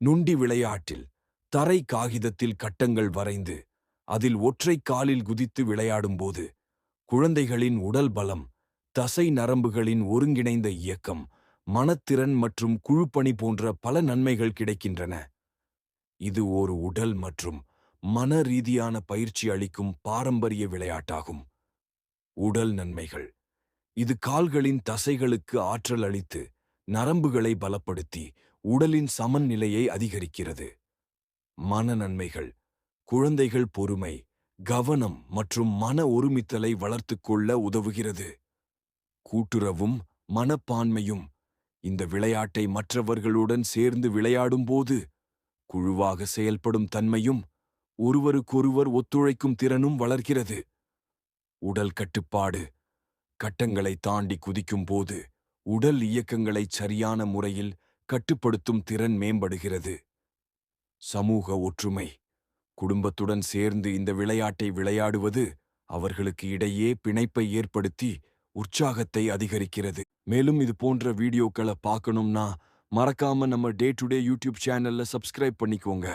நுண்டி விளையாட்டில் தரை காகிதத்தில் கட்டங்கள் வரைந்து அதில் ஒற்றை காலில் குதித்து விளையாடும்போது குழந்தைகளின் உடல் பலம் தசை நரம்புகளின் ஒருங்கிணைந்த இயக்கம் மனத்திறன் மற்றும் குழுப்பணி போன்ற பல நன்மைகள் கிடைக்கின்றன. இது ஒரு உடல் மற்றும் மன ரீதியான பயிற்சி அளிக்கும் பாரம்பரிய விளையாட்டாகும். உடல் நன்மைகள். இது கால்களின் தசைகளுக்கு ஆற்றல் அளித்து நரம்புகளை பலப்படுத்தி உடலின் சமநிலையை அதிகரிக்கிறது. மன நன்மைகள் குழந்தைகள் பொறுமை கவனம் மற்றும் மன ஒருமித்தலை வளர்த்துக் கொள்ள உதவுகிறது. கூட்டுறவும் மனப்பான்மையும் இந்த விளையாட்டை மற்றவர்களுடன் சேர்ந்து விளையாடும்போது குழுவாக செயல்படும் தன்மையும் ஒருவருக்கொருவர் ஒத்துழைக்கும் திறனும் வளர்கிறது. உடல் கட்டுப்பாடு கட்டங்களை தாண்டி குதிக்கும் போது உடல் இயக்கங்களை சரியான முறையில் கட்டுப்படுத்தும் திறன் மேம்படுகிறது. சமூக ஒற்றுமை. குடும்பத்துடன் சேர்ந்து இந்த விளையாட்டை விளையாடுவது அவர்களுக்கு இடையே பிணைப்பை ஏற்படுத்தி உற்சாகத்தை அதிகரிக்கிறது. மேலும் இது போன்ற வீடியோக்களை பார்க்கணும்னா மறக்காம நம்ம டே டு டே யூடியூப் சேனல்ல சப்ஸ்கிரைப் பண்ணிக்கோங்க.